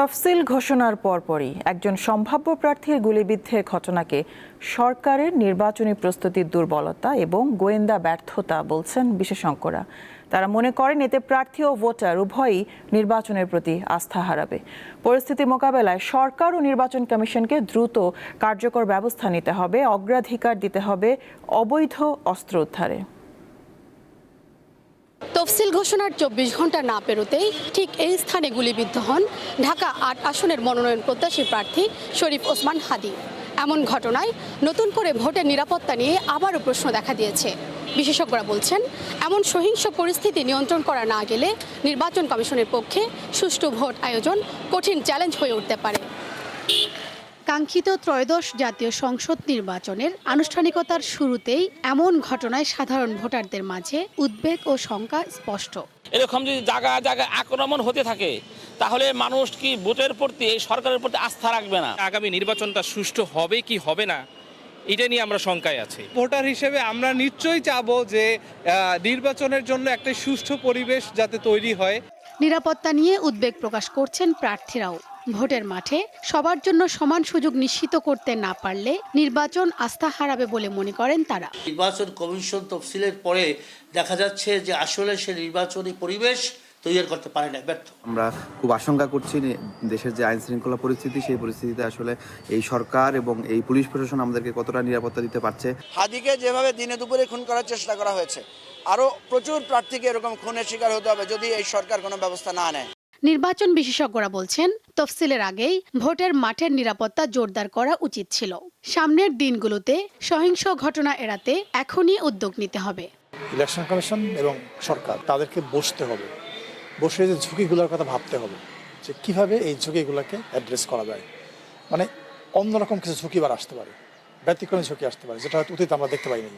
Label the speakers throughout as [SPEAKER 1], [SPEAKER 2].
[SPEAKER 1] তফসিল ঘোষণার পরপরই একজন সম্ভাব্য প্রার্থীর গুলিবিদ্ধের ঘটনাকে সরকারের নির্বাচনী প্রস্তুতির দুর্বলতা এবং গোয়েন্দা ব্যর্থতা বলছেন বিশেষজ্ঞরা। তারা মনে করেন এতে প্রার্থী ও ভোটার উভয়ই নির্বাচনের প্রতি আস্থা হারাবে। পরিস্থিতি মোকাবেলায় সরকার ও নির্বাচন কমিশনকে দ্রুত কার্যকর ব্যবস্থা নিতে হবে, অগ্রাধিকার দিতে হবে অবৈধ অস্ত্র উদ্ধারে।
[SPEAKER 2] ঘোষণার চব্বিশ ঘণ্টা না পেরোতেই ঠিক এই স্থানে গুলিবিদ্ধ হন ঢাকা আট আসনের মনোনয়ন প্রত্যাশী প্রার্থী শরীফ ওসমান হাদি। এমন ঘটনায় নতুন করে ভোটের নিরাপত্তা নিয়ে আবারও প্রশ্ন দেখা দিয়েছে। বিশেষজ্ঞরা বলছেন, এমন সহিংস পরিস্থিতি নিয়ন্ত্রণ করা না গেলে নির্বাচন কমিশনের পক্ষে সুষ্ঠু ভোট আয়োজন কঠিন চ্যালেঞ্জ হয়ে উঠতে পারে। কাঙ্ক্ষিত ত্রয়োদশ জাতীয় সংসদ নির্বাচনের আনুষ্ঠানিকতার শুরুতেই এমন ঘটনায় সাধারণ ভোটারদের মাঝে উদ্বেগ ও শঙ্কা স্পষ্ট।
[SPEAKER 3] এরকম যদি জায়গা জায়গায় আক্রমণ হতে থাকে তাহলে মানুষ কি ভোটের প্রতি এই সরকারের প্রতি আস্থা রাখবে না?
[SPEAKER 4] আগামী নির্বাচনটা সুষ্ঠু হবে কি হবে না এটা নিয়ে আমরা শঙ্কায় আছি।
[SPEAKER 5] ভোটার হিসেবে আমরা নিশ্চয়ই চাবো যে নির্বাচনের জন্য একটা সুষ্ঠু পরিবেশ যাতে তৈরি হয়।
[SPEAKER 2] নিরাপত্তা নিয়ে উদ্বেগ প্রকাশ করছেন প্রার্থীরাও। ভোটের মাঠে সবার জন্য সমান সুযোগ নিশ্চিত করতে না পারলে নির্বাচন আস্থা হারাবে বলে মনে করেন তারা।
[SPEAKER 6] নির্বাচন কমিশন তফসিলের পরে দেখা যাচ্ছে যে আসলে সে নির্বাচনী পরিবেশ তৈরি করতে পারে না ব্যর্থ।
[SPEAKER 7] আমরা খুব আশঙ্কা করছি দেশের যে আইন শৃঙ্খলা পরিস্থিতি সেই পরিস্থিতিতে আসলে এই সরকার এবং এই পুলিশ প্রশাসন আমাদেরকে কতটা নিরাপত্তা দিতে পারছে।
[SPEAKER 8] হাদিকে যেভাবে দিনে দুপুরে খুন করার চেষ্টা করা হয়েছে আরও প্রচুর প্রার্থীকে এরকম খুনের শিকার হতে হবে যদি এই সরকার কোনো ব্যবস্থা না নেয়।
[SPEAKER 2] নির্বাচন বিশেষজ্ঞরা বলছেন, তফসিলের আগেই ভোটের মাঠের নিরাপত্তা জোরদার করা উচিত ছিল। সামনের দিনগুলোতে সহিংস ঘটনা এড়াতে এখনই উদ্যোগ নিতে হবে।
[SPEAKER 9] ইলেকশন কমিশন এবং সরকার, তাদেরকে বসতে হবে। বসে যে ঝুঁকিগুলোর কথা ভাবতে হবে, যে কীভাবে এই ঝুঁকিগুলোকে অ্যাড্রেস করা যায়। মানে অন্যরকম কিছু ঝুঁকি বার আসতে পারে, ব্যতিক্রমী ঝুঁকি আসতে পারে, যেটা হয়তো অতীতে আমরা দেখতে পাইনি।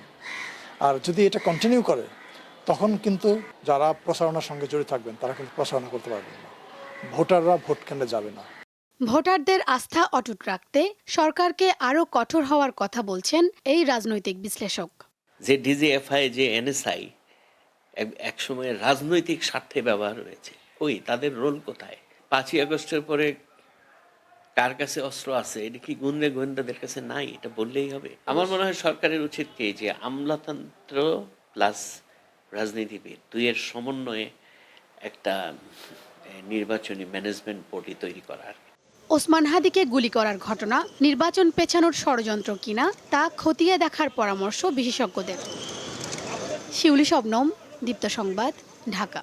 [SPEAKER 9] আর যদি এটা কন্টিনিউ করে তখন কিন্তু যারা প্রচারণার সঙ্গে জড়িত থাকবেন তারা কিন্তু প্রচারণা করতে পারবেন না। ভোটাররা ভোট কেন্দ্রে যাবে না।
[SPEAKER 2] ভোটারদের আস্থা অটুট রাখতে সরকারকে আরও কঠোর হওয়ার কথা বলছেন এই রাজনৈতিক বিশ্লেষক।
[SPEAKER 10] যে ডিজিএফআই যে এনএসআই এক সময় রাজনৈতিক স্বার্থে ব্যবহার হয়েছে। ওই তাদের রোল কোথায়? পাঁচই আগস্টের পরে কার কাছে অস্ত্র আছে? এটা কি গুন্ডে গোয়েন্দাদের কাছে নাই? এটা বললেই হবে। আমার মনে হয় সরকারের উচিত কি? যে আমলাতন্ত্র প্লাস রাজনীতিবিদ। দুইয়ের সমন্বয়ে একটা নির্বাচনী ম্যানেজমেন্ট বডি তৈরি করার
[SPEAKER 2] ওসমান হাদিকে গুলি করার ঘটনা, নির্বাচন পেছানোর ষড়যন্ত্র কিনা, তা খতিয়ে দেখার পরামর্শ বিশেষজ্ঞদের। শিউলি শবনম, দীপ্ত সংবাদ, ঢাকা।